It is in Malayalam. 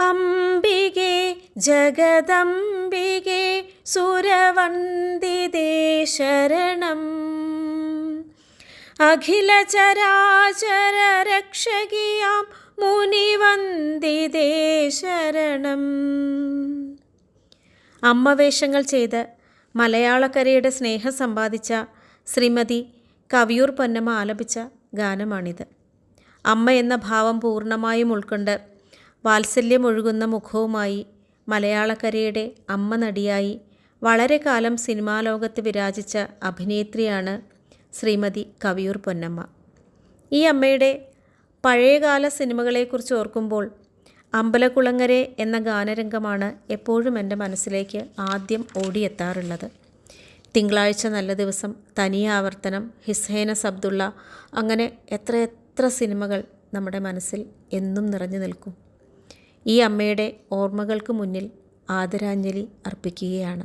അംബികെ ജഗദംബികെ സുരവന്ദിതേ ശരണം. അഖില ചരാചര രക്ഷകിയാം മുനിവന്ദിതേ ശരണം. അമ്മവേഷങ്ങൾ ചെയ്ത് മലയാളക്കരയുടെ സ്നേഹം സമ്പാദിച്ച ശ്രീമതി കവിയൂർ പൊന്നമ്മ ആലപിച്ച ഗാനമാണിത്. അമ്മ എന്ന ഭാവം പൂർണമായും ഉൾക്കൊണ്ട് വാത്സല്യമൊഴുകുന്ന മുഖവുമായി മലയാളക്കരയുടെ അമ്മ നടിയായി വളരെ കാലം സിനിമാ ലോകത്ത് വിരാജിച്ച അഭിനേത്രിയാണ് ശ്രീമതി കവിയൂർ പൊന്നമ്മ. ഈ അമ്മയുടെ പഴയകാല സിനിമകളെക്കുറിച്ച് ഓർക്കുമ്പോൾ അമ്പലക്കുളങ്ങരെ എന്ന ഗാനരംഗമാണ് എപ്പോഴും എന്റെ മനസ്സിലേക്ക് ആദ്യം ഓടിയെത്താറുള്ളത്. തിങ്കളാഴ്ച നല്ല ദിവസം തനിയാവർത്തനം ഹിസൈന സബ്ദുള്ള അങ്ങനെ എത്ര എത്ര സിനിമകൾ നമ്മുടെ മനസ്സിൽ എന്നും നിറഞ്ഞു നിൽക്കും. ഈ അമ്മയുടെ ഓർമ്മകൾക്ക് മുന്നിൽ ആദരാഞ്ജലി അർപ്പിക്കുകയാണ്.